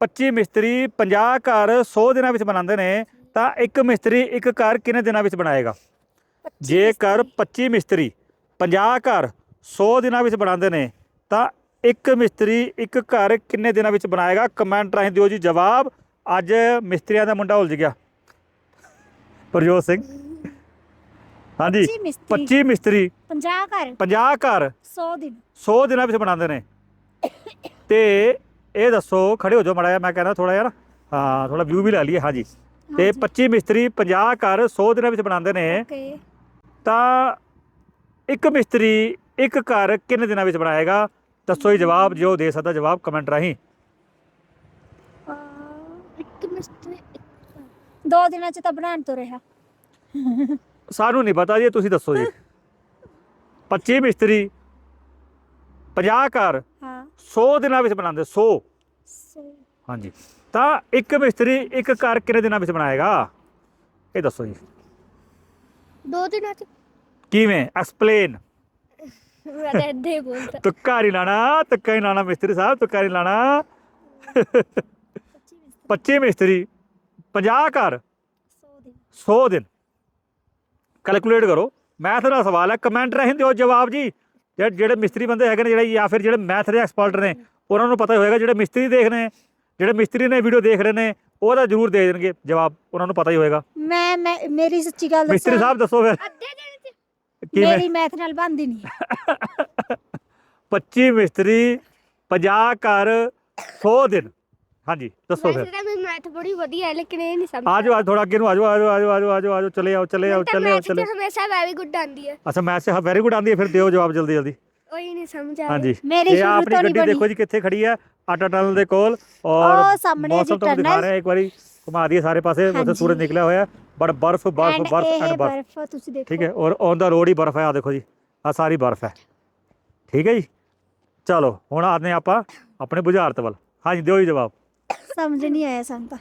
25 ਮਿਸਤਰੀ 50 ਘਰ 100 ਦਿਨਾਂ ਵਿੱਚ ਬਣਾਉਂਦੇ ਨੇ ਤਾਂ ਇੱਕ ਮਿਸਤਰੀ ਇੱਕ ਘਰ ਕਿੰਨੇ ਦਿਨਾਂ ਵਿੱਚ ਬਣਾਏਗਾ? ਜੇਕਰ 25 ਮਿਸਤਰੀ 50 ਘਰ 100 ਦਿਨਾਂ ਵਿੱਚ ਬਣਾਉਂਦੇ ਨੇ ਤਾਂ ਇੱਕ ਮਿਸਤਰੀ ਇੱਕ ਘਰ ਕਿੰਨੇ ਦਿਨਾਂ ਵਿੱਚ ਬਣਾਏਗਾ? ਕਮੈਂਟ ਰਾਹੀਂ ਦਿਓ ਜੀ ਜਵਾਬ। ਅੱਜ ਮਿਸਤਰੀਆਂ ਦਾ ਮੁੰਡਾ ਉਲਝ ਗਿਆ। ਪ੍ਰਜੋਤ ਸਿੰਘ। ਹਾਂਜੀ 25 ਮਿਸਤਰੀ। 25 ਮਿਸਤਰੀ। 50 ਘਰ। 50 ਘਰ 100 ਦਿਨ। 100 ਦਿਨਾਂ ਵਿੱਚ ਬਣਾਉਂਦੇ ਨੇ। ਤੇ ਇਹ ਦੱਸੋ ਖੜੇ ਹੋ ਜਾਓ ਮੜਾ ਮੈਂ ਕਹਿੰਦਾ ਥੋੜਾ ਨਾ ਹਾਂ ਥੋੜਾ ਵਿਊ ਵੀ ਲੈ ਲਈਏ ਹਾਂਜੀ। ਤੇ ਹਾਂਜੀ। 25 ਮਿਸਤਰੀ 50 ਘਰ 100 ਦਿਨਾਂ ਵਿੱਚ ਬਣਾਉਂਦੇ ਨੇ। ਓਕੇ। ਤਾਂ ਇੱਕ ਮਿਸਤਰੀ ਇੱਕ ਘਰ ਕਿੰਨੇ ਦਿਨਾਂ ਵਿੱਚ ਬਣਾਏਗਾ? ਦੱਸੋ ਜੀ ਜਵਾਬ ਜੋ ਦੇ ਸਕਦਾ ਜਵਾਬ ਕਮੈਂਟ ਰਾਹੀਂ। ਇੱਕ ਮਿਸਤਰੀ ਦੋ ਦਿਨਾਂ ਚ ਤਾਂ ਬਣਾਉਣ ਤੋਂ ਰਿਹਾ। ਸਾਨੂੰ ਨਹੀਂ ਪਤਾ ਜੀ ਤੁਸੀਂ ਦੱਸੋ ਜੀ। 25 ਮਿਸਤਰੀ 50 ਘਰ ਹਾਂ। 100 ਦਿਨਾਂ ਵਿੱਚ ਬਣਾਉਂਦੇ 100 ਸੋ। ਹਾਂਜੀ। ਤਾਂ ਇੱਕ ਮਿਸਤਰੀ ਇੱਕ ਘਰ ਕਿੰਨੇ ਦਿਨਾਂ ਵਿੱਚ ਬਣਾਏਗਾ? ਇਹ ਦੱਸੋ ਜੀ। ਦੋ ਦਿਨਾਂ ਚ। ਕਿਵੇਂ? ਐਕਸਪਲੇਨ ਮੈਂ ਤਾਂ ਏਦਾਂ ਹੀ ਬੋਲਦਾ। ਤੁੱਕਾ ਨਹੀਂ ਲਾਣਾ ਤੁੱਕਾ ਲਾਣਾ ਮਿਸਤਰੀ ਸਾਹਿਬ ਤੁੱਕਾ ਨਹੀਂ ਲਾਣਾ। 25 ਮਿਸਤਰੀ 50 ਘਰ। 100 ਦਿਨ। 100 ਦਿਨ। ਕੈਲਕੂਲੇਟ ਕਰੋ। ਮੈਥ ਦਾ ਸਵਾਲ ਹੈ ਕਮੈਂਟ ਰਾਹੀਂ ਦਿਓ ਜਵਾਬ ਜੀ। ਜਿਹੜੇ ਜਿਹੜੇ ਮਿਸਤਰੀ ਬੰਦੇ ਹੈਗੇ ਨੇ ਜਿਹੜੇ ਜਾਂ ਫਿਰ ਜਿਹੜੇ ਮੈਥ ਦੇ ਐਕਸਪਰਟ ਨੇ ਉਹਨਾਂ ਨੂੰ ਪਤਾ ਹੀ ਹੋਏਗਾ ਜਿਹੜੇ ਮਿਸਤਰੀ ਦੇਖ ਰਹੇ ਨੇ ਜਿਹੜੇ ਮਿਸਤਰੀ ਨੇ ਵੀਡੀਓ ਦੇਖ ਰਹੇ ਨੇ ਉਹ ਤਾਂ ਜ਼ਰੂਰ ਦੇ ਦੇਣਗੇ ਜਵਾਬ ਉਹਨਾਂ ਨੂੰ ਪਤਾ ਹੀ ਹੋਏਗਾ। ਮੈਂ ਮੈਂ ਮੇਰੀ ਸੱਚੀ ਗੱਲ ਮਿਸਤਰੀ ਸਾਹਿਬ ਦੱਸੋ ਫਿਰ। ਅੱਧੇ ਦਿਨ ਚ ਕਿਵੇਂ? ਮੇਰੀ ਮੈਥ ਨਾਲ ਬਣਦੀ ਨਹੀਂ 25 ਮਿਸਤਰੀ 50 ਘਰ 100 ਦਿਨ। ਹਾਂਜੀ ਦੱਸੋ ਫਿਰ। ਤਾਂ ਮੇਰੀ ਮੈਥ ਬੜੀ ਵਧੀਆ ਹੈ ਲੇਕਿਨ ਇਹ ਨਹੀਂ ਸਮਝ ਆਜੋ ਆ ਥੋੜਾ ਅੱਗੇ ਨੂੰ ਆਜੋ ਆਜੋ ਆਜੋ ਆਜੋ ਆਜੋ ਆਜੋ ਚਲੇ ਆਓ ਚਲੇ ਆਓ ਚਲੇ ਆਓ ਮੈਥ ਚਲੇ ਤੇ ਹਮੇਸ਼ਾ ਵੈਰੀ ਗੁੱਡ ਆਂਦੀ ਹੈ। ਅੱਛਾ ਮੈਥ ਸੇ ਵੈਰੀ ਗੁੱਡ ਆਂਦੀ ਹੈ ਫਿਰ ਦਿਓ ਜਵਾਬ ਜਲਦੀ ਜਲਦੀ ਉਹੀ ਨਹੀਂ ਸਮਝ ਆ ਹਾਂਜੀ। ਮੇਰੀ ਇਹ ਸ਼ੁਰੂ ਆਪਣੀ ਤੋਂ ਨਹੀਂ ਗੱਡੀ ਦੇਖੋ ਬਣੀ ਜੀ ਕਿੱਥੇ ਖੜੀ ਹੈ ਆਟਾ ਟਨਲ ਦੇ ਕੋਲ ਉਹ ਔਰ ਸਾਹਮਣੇ ਮੌਸਮ ਜੀ ਤੁਹਾਨੂੰ ਦਿਖਾ। ਰਿਹਾ ਇੱਕ ਵਾਰੀ ਘੁਮਾ ਦਈਏ ਸਾਰੇ ਪਾਸੇ ਉੱਥੇ ਹਾਂਜੀ। ਸੂਰਜ ਨਿਕਲਿਆ ਹੋਇਆ ਬੜ ਬਰਫ਼ ਬਰਫ਼ ਬਰਫ਼ ਐਂਡ ਬਰਫ਼। ਬਰਫ਼ ਤੁਸੀਂ ਦੇਖੋ। ਠੀਕ ਹੈ ਔਰ ਔਨ ਦਾ ਰੋਡ ਹੀ ਬਰਫ਼ ਹੈ ਆ ਦੇਖੋ ਜੀ ਆ ਸਾਰੀ ਬਰਫ਼ ਹੈ। ਠੀਕ ਹੈ ਜੀ? ਚਲੋ ਹੁਣ ਆਨੇ ਆਪਾਂ ਆਪਣੇ ਬੁਝਾਰਤ ਵੱਲ। ਹਾਂਜੀ ਦਿਓ ਜੀ ਜਵਾਬ। ਸਮਝ ਨਹੀਂ ਆਇਆ ਸਾਨੂੰ ਤਾਂ।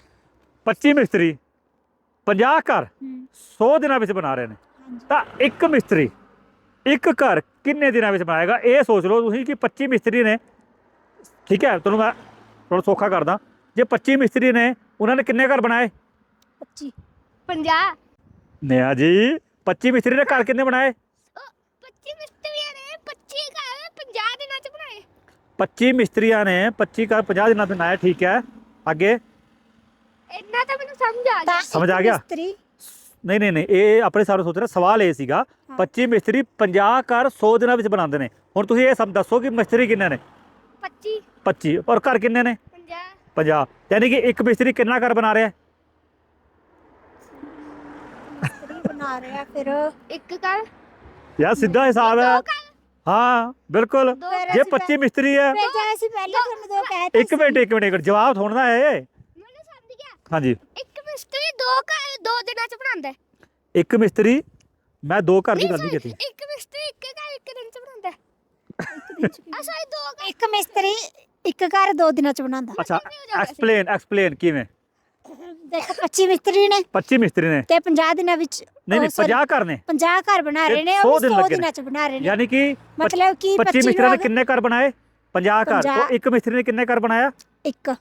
25 ਮਿਸਤਰੀ 50 ਘਰ ਹੂੰ, 100 ਦਿਨਾਂ ਵਿੱਚ ਬਣਾ ਰਹੇ ਨੇ। ਹਾਂਜੀ। ਤਾਂ ਇੱਕ ਮਿਸਤਰੀ ਇੱਕ ਘਰ ਕਿੰਨੇ ਦਿਨਾਂ ਵਿੱਚ ਬਣਾਏਗਾ? ਇਹ ਸੋਚ ਲਓ ਤੁਸੀਂ ਕਿ 25 ਮਿਸਤਰੀ ਨੇ ਠੀਕ ਹੈ ਤੁਹਾਨੂੰ ਮੈਂ ਥੋੜਾ ਸੌਖਾ ਕਰਦਾ। ਜੇ 25 ਮਿਸਤਰੀ ਨੇ ਉਹਨਾਂ ਨੇ ਕਿੰਨੇ ਘਰ ਬਣਾਏ? 25 50 ਨਿਆ ਜੀ 25 ਮਿਸਤਰੀ ਨੇ ਘਰ ਕਿੰਨੇ ਬਣਾਏ? 25 ਮਿਸਤਰੀਆਂ ਨੇ 25 ਘਰ 50 ਦਿਨਾਂ ਚ ਬਣਾਏ। 25 ਮਿਸਤਰੀਆਂ ਨੇ 25 ਘਰ 50 ਦਿਨਾਂ ਵਿੱਚ ਬਣਾਏ ਠੀਕ ਹੈ। ਅੱਗੇ? ਇੰਨਾ ਤਾਂ ਮੈਨੂੰ ਸਮਝ ਆ ਗਿਆ। ਸਮਝ ਆ ਗਿਆ? ਮਿਸਤਰੀ ਨਹੀਂ ਨਹੀਂ ਨਹੀਂ ਇਹ ਆਪਣੇ ਸਾਰੇ ਸੋਚ ਰਹੇ ਸਵਾਲ ਇਹ ਸੀਗਾ ਹਾਂ। 25 ਮਿਸਤਰੀ 50 ਘਰ 100 ਦਿਨਾਂ ਵਿੱਚ ਬਣਾਉਂਦੇ ਨੇ। ਹੁਣ ਤੁਸੀਂ ਇਹ ਸਭ ਦੱਸੋ ਕਿ ਮਿਸਤਰੀ ਕਿੰਨੇ ਨੇ? 25 25 ਔਰ ਘਰ ਕਿੰਨੇ ਨੇ? 50 50 ਯਾਨੀ ਕਿ ਇੱਕ ਮਿਸਤਰੀ ਕਿੰਨਾ ਘਰ ਬਣਾ ਰਿਹਾ? ਮਿਸਤਰੀ ਬਣਾ ਰਿਹਾ ਫਿਰ ਇੱਕ ਘਰ? ਯਾਰ ਸਿੱਧਾ ਹਿਸਾਬ ਹੈ। ਹਾਂ ਬਿਲਕੁਲ। ਜੇ ਅਸੀਂ 25 ਮਿਸਤਰੀ ਹੈ। ਫਿਰ ਜੇ ਅਸੀਂ ਪਹਿਲਾਂ ਤੁਹਾਨੂੰ ਦੋ ਕਹਿ ਇੱਕ ਮਿੰਟ ਇੱਕ ਮਿੰਟ ਇੱਕ ਮਿੰਟ ਜਵਾਬ ਥੋੜਨਾ ਹੈ। ਮੈਨੂੰ ਸਮਝ ਗਿਆ। ਹਾਂਜੀ। ਇੱਕ ਮਿਸਤਰੀ ਦੋ ਘਰ ਦੋ ਦਿਨਾਂ ਚ ਬਣਾਉਂਦਾ ਹੈ। ਇੱਕ ਮਿਸਤਰੀ ਮੈਂ ਦੋ ਘਰ ਦੀ ਗੱਲ ਨਹੀਂ ਕੀਤੀ। ਇੱਕ ਮਿਸਤਰੀ ਇੱਕ ਘਰ ਇੱਕ ਦਿਨ ਚ ਬਣਾਉਂਦਾ ਹੈ। ਅਸਾਈ ਦੋ ਘਰ ਇੱਕ ਮਿਸਤਰੀ ਇੱਕ ਘਰ ਦੋ ਦਿਨਾਂ ਚ ਬਣਾਉਂਦਾ। ਅੱਛਾ ਹੋ ਜਾਊਗਾ ਸੀ। ਐਕਸਪਲੇਨ ਐਕਸਪਲੇਨ ਕਿਵੇਂ? ਦੇਖੋ 25 ਮਿਸਤਰੀ ਨੇ 25 ਮਿਸਤਰੀ ਨੇ। ਤੇ 50 ਦਿਨਾਂ ਵਿੱਚ ਨਹੀਂ ਨਹੀਂ ਉਹ sorry, 50 ਘਰ ਨੇ। 50 ਘਰ ਬਣਾ ਤੇ ਰਹੇ ਨੇ 100 ਉਹ ਦਿਨ 100 ਲੱਗੇ ਨੇ। ਦਿਨਾਂ ਚ ਬਣਾ ਰਹੇ ਨੇ। ਯਾਨੀ ਕਿ ਮਤਲਬ ਕਿ 25 25 ਮਿਸਤਰੀਆਂ ਨੇ ਲੋਕ ਕਿੰਨੇ ਘਰ ਬਣਾਏ? 50 ਘਰ। ਪੰਜਾਹ। ਉਹ ਇੱਕ ਮਿਸਤਰੀ ਨੇ ਕਿੰਨੇ ਘਰ ਬਣਾਇਆ? ਇੱਕ।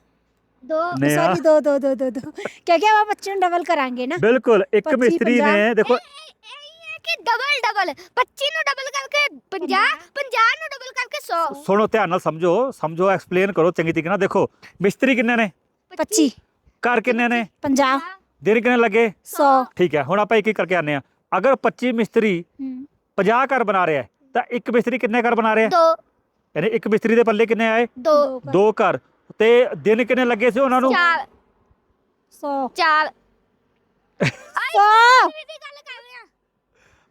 ਦੋ ਨੇ ਆ। ਸੌਰੀ ਦੋ ਦੋ ਦੋ ਦੋ ਦੋ। ਕਿਉਂਕਿ ਆਪਾਂ 25 ਨੂੰ ਡਬਲ ਕਰਾਂਗੇ ਨਾ। ਬਿਲਕੁਲ ਇੱਕ 25, ਮਿਸਤਰੀ ਨੇ ਪੰਜਾਹ। ਦੇਖੋ। ਇਹ ਇਹ ਹੈ ਕਿ ਡਬਲ ਡਬਲ 25 ਨੂੰ ਡਬਲ ਕਰਕੇ 50 50 ਨੂੰ ਡਬਲ ਕਰਕੇ 100 ਸੁਣੋ ਧਿਆਨ ਨਾਲ ਸਮਝੋ ਸਮਝੋ ਐਕਸਪਲੇਨ ਕਰੋ ਚੰਗੀ ਤਰੀਕੇ ਨਾਲ। ਦੇਖੋ ਮਿਸਤਰੀ ਕਿੰਨੇ ਨੇ? 25 ਘਰ ਕਿੰਨੇ ਨੇ? 50 ਦਿਨ ਕਿੰਨੇ ਲੱਗੇ? 100 ਠੀਕ ਹੈ ਹੁਣ ਆਪਾਂ ਇੱਕ ਇੱਕ ਕਰਕੇ ਆਨੇ ਆ ਅਗਰ 25 ਮਿਸਤਰੀ 50 ਘਰ ਬਣਾ ਰਿਹਾ ਹੈ ਤਾਂ ਇੱਕ ਮਿਸਤਰੀ ਕਿੰਨੇ ਘਰ ਬਣਾ ਰਿਹਾ ਦੋ। ਯਾਨੀ ਇੱਕ ਮਿਸਤਰੀ ਦੇ ਪੱਲੇ ਕਿੰਨੇ ਆਏ? ਦੋ। ਦੋ ਘਰ। ਤੇ ਦਿਨ ਕਿੰਨੇ ਲੱਗੇ ਸੀ ਉਹਨਾਂ ਨੂੰ? ਚਾਰ। 100 ਚਾਰ। 100 ਦੀ ਗੱਲ ਕਰ ਰਹੇ ਆ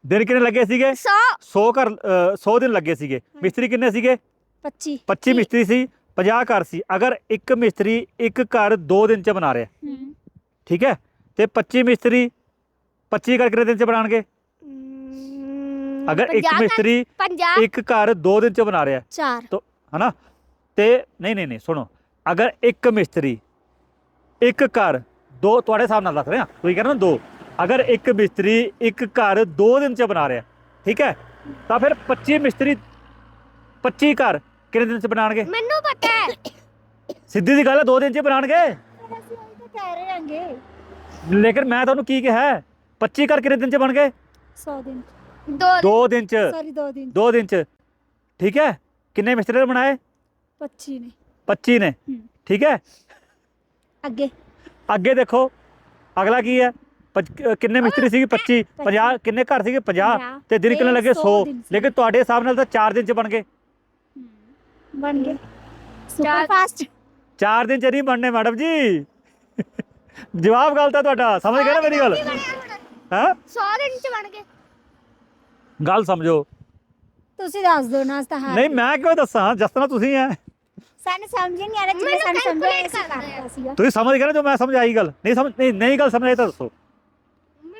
ਦਿਨ ਕਿੰਨੇ ਲੱਗੇ ਸੀਗੇ? 100 100 ਘਰ 100 ਦਿਨ ਲੱਗੇ ਸੀਗੇ। ਮਿਸਤਰੀ ਕਿੰਨੇ ਸੀਗੇ? 25 25 ਮਿਸਤਰੀ ਸੀ 50 ਘਰ ਸੀ। ਅਗਰ ਇੱਕ ਮਿਸਤਰੀ ਇੱਕ ਘਰ 2 ਦਿਨ ਚ ਬਣਾ ਰਿਹਾ। ਠੀਕ ਹੈ? ਤੇ 25 ਮਿਸਤਰੀ 25 ਘਰ ਕਿੰਨੇ ਦਿਨ ਚ ਬਣਾਣਗੇ? ਅਗਰ ਇੱਕ ਮਿਸਤਰੀ 50 ਇੱਕ ਘਰ 2 ਦਿਨ ਚ ਬਣਾ ਰਿਹਾ। ਚਾਰ। ਹਨਾ? ਤੇ ਨਹੀਂ ਨਹੀਂ ਨਹੀਂ ਸੁਣੋ। ਅਗਰ ਇੱਕ ਮਿਸਤਰੀ ਇੱਕ ਘਰ ਦੋ ਤੁਹਾਡੇ ਹਿਸਾਬ ਨਾਲ ਦੱਸ ਰਹੇ ਤੁਸੀਂ ਕਹਿੰਦੇ ਨਾ ਦੋ। ਅਗਰ ਇੱਕ ਮਿਸਤਰੀ ਇੱਕ ਘਰ 2 ਦਿਨ ਚ ਬਣਾ ਰਿਹਾ ਠੀਕ ਹੈ? ਤਾਂ ਫਿਰ 25 ਮਿਸਤਰੀ 25 ਘਰ ਕਿੰਨੇ ਦਿਨ ਚ ਬਣਾਣਗੇ ਮੈਨੂੰ ਪਤਾ ਹੈ। ਸਿੱਧੀ ਦੀ ਗੱਲ ਹੈ ਦੋ ਦਿਨ ਚ ਬਣਾਣਗੇ ਫਿਰ ਅਸੀਂ ਉਹੀ ਤਾਂ ਕਹਿ ਰਹੇ ਹਾਂਗੇ। ਲੇਕਿਨ ਮੈਂ ਤੁਹਾਨੂੰ ਕੀ ਕਿਹਾ ਹੈ? 25 ਕਰ ਕਿੰਨੇ ਦਿਨ ਚ ਬਣ ਗਏ 100 ਦਿਨ ਦੋ ਦੋ ਦਿਨ। ਚ। ਸੌਰੀ 2 ਦਿਨ ਦੋ ਦਿਨ ਚ। ਠੀਕ ਹੈ? ਕਿੰਨੇ ਮਿਸਤਰੀ ਨੇ ਬਣਾਏ? 25 ਨੇ। 25 ਨੇ। ਹੂੰ। ਠੀਕ ਹੈ? ਅੱਗੇ। ਅੱਗੇ ਦੇਖੋ ਅਗਲਾ ਕੀ ਹੈ? ਕਿੰਨੇ ਮਿਸਤਰੀ ਸੀਗੇ? 25 50 ਕਿੰਨੇ ਘਰ ਸੀਗੇ? 50 ਪੰਜਾਹ। ਤੇ ਦਿਨ ਕਿੰਨੇ ਲੱਗੇ? 100 100 ਦਿਨ ਸੀ। ਲੇਕਿਨ ਤੁਹਾਡੇ ਹਿਸਾਬ ਨਾਲ ਤਾਂ 4 ਦਿਨ ਚ ਬਣ ਗਏ। ਬਣ ਗਏ। ਸੁਪਰ ਚਾਰ- ਫਾਸਟ 4 ਦਿਨ ਚ ਨਹੀਂ ਬਣਨੇ ਮੈਡਮ ਜੀ। ਜਵਾਬ ਗਲਤ ਹੈ ਤੁਹਾਡਾ। ਸਮਝ ਗਏ ਨਾ ਮੇਰੀ ਗੱਲ? ਹਾਂ? 100 ਦਿਨ ਚ ਬਣ ਗਏ। ਗੱਲ ਸਮਝੋ। ਤੁਸੀਂ ਦੱਸ ਦਿਓ ਨਾ ਤਾਂ ਹਾਰ ਨਹੀਂ ਮੈਂ ਕਿਉਂ ਦੱਸਾਂ? ਦੱਸਣਾ ਤੁਸੀਂ ਹੈ ਸਾਨੂੰ ਸਮਝ ਨਹੀਂ ਆ ਰਿਹਾ ਜਿਵੇਂ ਮੈਨੂੰ ਸਾਨੂੰ ਸਮਝ ਆਇਆ calculate ਸੀ ਕਰਨਾ ਹੈ। ਕਰਤਾ ਸੀਗਾ। ਤੁਸੀਂ ਸਮਝ ਗਏ ਨਾ ਜੋ ਮੈਂ ਸਮਝਾਈ ਗੱਲ? ਨਹੀਂ ਸਮਝ ਨਹੀਂ ਨਹੀਂ ਗੱਲ ਸਮਝਾਈ ਤਾਂ ਦੱਸੋ।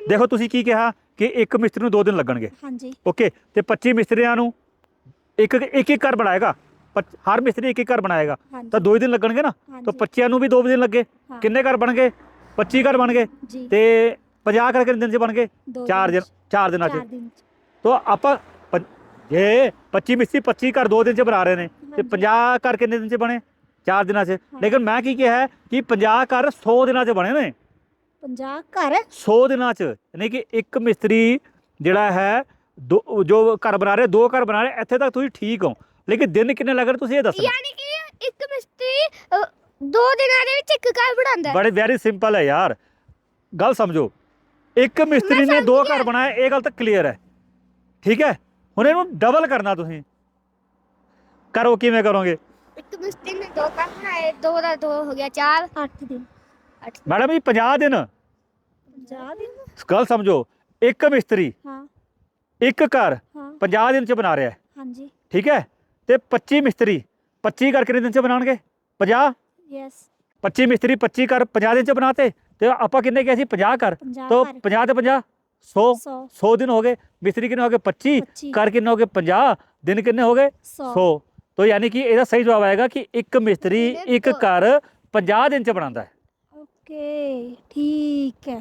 ਦੇਖੋ ਤੁਸੀਂ ਕੀ ਕਿਹਾ ਕਿ ਇੱਕ ਮਿਸਤਰੀ ਨੂੰ 2 ਦਿਨ ਲੱਗਣਗੇ। ਹਾਂਜੀ। ਓਕੇ ਤੇ 25 ਮਿਸਤਰੀਆਂ ਨੂੰ ਇੱਕ ਇੱਕ ਇੱਕ ਘਰ ਬਣਾਏਗਾ। ਹਰ ਮਿਸਤਰੀ ਇੱਕ ਇੱਕ ਘਰ ਬਣਾਏਗਾ। ਹਾਂਜੀ। ਤਾਂ 2 ਹੀ ਦਿਨ ਲੱਗਣਗੇ ਨਾ? ਤਾਂ ਹਾਂਜੀ। 25 ਨੂੰ ਵੀ 2 ਦਿਨ ਲੱਗੇ। ਹਾਂ। ਕਿੰਨੇ ਘਰ ਬਣ ਗਏ 25 ਘਰ ਬਣ ਗਏ ਜੀ। ਤੇ 50 ਘਰ ਕਿੰਨੇ ਦਿਨ ਚ ਬਣ ਗਏ ਦੋ 4 ਦਿਨ ਚ। 4 ਦਿਨਾਂ ਚਾਰ ਚ ਦਿਨ ਚ। ਤਾਂ ਆਪਾਂ ਜੇ 25 ਮਿਸਤਰੀ 25 ਘਰ 2 ਦਿਨ ਚ ਬਣਾ ਰਹੇ ਨੇ ਤੇ ਹਾਂਜੀ। 50 ਘਰ ਕਿੰਨੇ ਦਿਨ ਚ ਬਣੇ? 4 ਦਿਨਾਂ ਚ। ਲੇਕਿਨ ਮੈਂ ਕੀ ਕਿਹਾ ਹੈ ਕਿ 50 ਘਰ 100 ਦਿਨਾਂ ਚ ਬਣੇ ਨੇ। 50 ਘਰ? 100 ਦਿਨਾਂ ਚ। ਯਾਨੀ ਕਿ ਇੱਕ ਮਿਸਤਰੀ ਜਿਹੜਾ ਹੈ ਦੋ- ਜੋ ਘਰ ਬਣਾ ਰਿਹਾ ਦੋ ਘਰ ਬਣਾ ਰਿਹਾ ਇੱਥੇ ਤੱਕ ਤੁਸੀਂ ਠੀਕ ਹੋ। ਲੇਕਿਨ ਦਿਨ ਕਿੰਨੇ ਲੱਗ ਰਹੇ ਤੁਸੀਂ ਇਹ ਦੱਸੋ ਯਾਨੀ ਕਿ ਇੱਕ ਮਿਸਤਰੀ ਦੋ ਦਿਨਾਂ ਦੇ ਵਿੱਚ ਇੱਕ ਘਰ ਬਣਾਉਂਦਾ ਬੜੇ ਵੈਰੀ ਸਿੰਪਲ ਹੈ ਯਾਰ। ਗੱਲ ਸਮਝੋ। ਇੱਕ ਮਿਸਤਰੀ ਨੇ ਦੋ ਘਰ ਬਣਾਏ ਇਹ ਗੱਲ ਤਾਂ ਕਲੀਅਰ ਹੈ। ਠੀਕ ਹੈ? ਹੁਣ ਇਹਨੂੰ ਡਬਲ ਕਰਨਾ ਤੁਸੀਂ। ਕਰੋ ਕਿਵੇਂ ਕਰੋਗੇ? ਇੱਕ ਮਿਸਤਰੀ ਨੇ ਦੋ ਘਰ ਬਣਾਏ ਦੋ ਦਾ ਦੋ ਹੋ ਗਿਆ ਚਾਰ। 8 ਦਿਨ। ਅੱਠ ਮੈਡਮ ਜੀ 50 ਦਿਨ। 50 ਦਿਨ? ਗੱਲ ਸਮਝੋ ਇੱਕ ਮਿਸਤਰੀ ਹਾਂ। ਇੱਕ ਘਰ ਹਾਂ। 50 ਦਿਨ ਚ ਬਣਾ ਰਿਹਾ ਹੈ। ਹਾਂਜੀ। ਠੀਕ ਹੈ? ਤੇ 25 ਮਿਸਤਰੀ 25 ਘਰ ਕਿੰਨੇ ਦਿਨ ਚ ਬਣਾਉਣਗੇ? 50 ਯੈਸ। 25 ਮਿਸਤਰੀ 25 ਘਰ 50 ਦਿਨ ਚ ਬਣਾਤੇ ਤੇ ਆਪਾਂ ਕਿੰਨੇ ਕਿਹਾ ਸੀ? 50 ਘਰ। 50 ਤੋਂ ਘਰ। 50 ਤੇ 50 100 100 100 ਦਿਨ ਹੋ ਗਏ ਮਿਸਤਰੀ ਕਿੰਨੇ ਹੋ ਗਏ? 25 25 ਘਰ ਕਿੰਨੇ ਹੋ ਗਏ? 50 ਦਿਨ ਕਿੰਨੇ ਹੋ ਗਏ? 100 100 ਤੋਂ ਯਾਨੀ ਕਿ ਇਹਦਾ ਸਹੀ ਜਵਾਬ ਆਏਗਾ ਕਿ ਇੱਕ ਮਿਸਤਰੀ ਇੱਕ ਘਰ 50 ਦਿਨ ਚ ਬਣਾਉਂਦਾ ਹੈ। ਓਕੇ ਠੀਕ ਹੈ।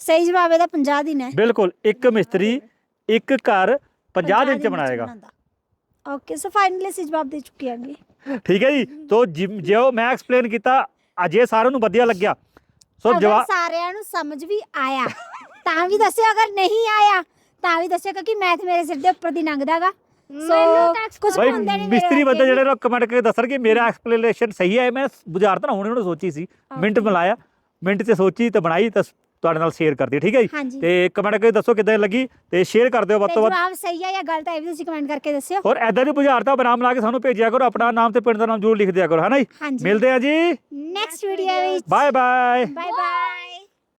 ਸਹੀ ਜਵਾਬ ਇਹਦਾ 50 ਦਿਨ ਹੈ। ਬਿਲਕੁਲ ਇੱਕ ਮਿਸਤਰੀ ਇੱਕ ਘਰ 50 ਦਿਨ ਚ ਬਣਾਏਗਾ। ਓਕੇ ਸੋ ਫਾਈਨਲੀ ਅਸੀਂ ਜਵਾਬ ਦੇ ਚੁੱਕੇ ਹਾਂਗੇ। ਠੀਕ ਹੈ ਜੀ? ਤੋਂ ਜਿ- ਮੈਂ ਐਕਸਪਲੇਨ ਕੀਤਾ ਅਜੇ ਸਾਰਿਆਂ ਨੂੰ ਵਧੀਆ ਲੱਗਿਆ। ਸੋ ਜਵਾਬ ਸਾਰਿਆਂ ਨੂੰ ਸਮਝ ਵੀ ਆਇਆ ਤਾਂ ਵੀ ਦੱਸਿਓ ਅਗਰ ਨਹੀਂ ਆਇਆ ਤਾਂ ਵੀ ਦੱਸਿਓ ਕਿਉਂਕਿ ਮੈਥ ਮੇਰੇ ਸਿਰ ਦੇ ਉੱਪਰ ਦੀ ਲੰਘਦਾਗਾ। ਸੋ ਤਾਂ ਕੁਝ ਭਾਈ ਹੁੰਦੇ ਨੇ ਮੇਰੇ ਮਿਸਤਰੀ ਬੰਦੇ ਜਿਹੜੇ ਨੇ। ਕਮੈਂਟ ਕਰਕੇ ਦੱਸਣਗੇ ਮੇਰਾ ਐਕਸਪਲੇਨੇਸ਼ਨ ਸਹੀ ਹੈ ਮੈਂ ਬੁਝਾਰਤ ਨਾ ਹੁਣੇ ਹੁਣੇ ਸੋਚੀ ਸੀ। ਮਿੰਟ. ਮਿਲਾਇਆ ਮਿੰਟ 'ਚ ਸੋਚੀ ਤੇ ਬਣਾਈ ਤਾਂ ਤੁਹਾਡੇ ਨਾਲ ਸ਼ੇਅਰ ਕਰਦੀ ਠੀਕ ਹੈ ਜੀ? ਤੇ ਕਮੈਂਟ ਕਰਕੇ ਦੱਸੋ ਕਿੱਦਾਂ ਲੱਗੀ ਤੇ ਸ਼ੇਅਰ ਕਰ ਦਿਓ ਵੱਧ ਤੇ ਤੋਂ ਵੱਧ। ਜਵਾਬ ਸਹੀ ਹੈ ਜਾਂ ਗਲਤ ਹੈ ਇਹ ਵੀ ਤੁਸੀਂ ਕਮੈਂਟ ਕਰਕੇ ਦੱਸਿਓ। ਔਰ ਐਦਾਂ ਦੀ ਬੁਝਾਰਤਾਂ ਬਨਾਮ ਲਾ ਕੇ ਸਾਨੂੰ ਭੇਜਿਆ ਕਰੋ ਆਪਣਾ ਨਾਮ ਤੇ ਪਿੰਡ ਦਾ ਨਾਮ ਜ਼ਰੂਰ ਲਿਖ ਦਿਆ ਕਰੋ ਹੈ ਨਾ ਜੀ? ਮਿਲਦੇ ਆ ਜੀ। ਨੈਕਸਟ ਵੀਡੀਓ ਵਿੱਚ। Bye bye bye bye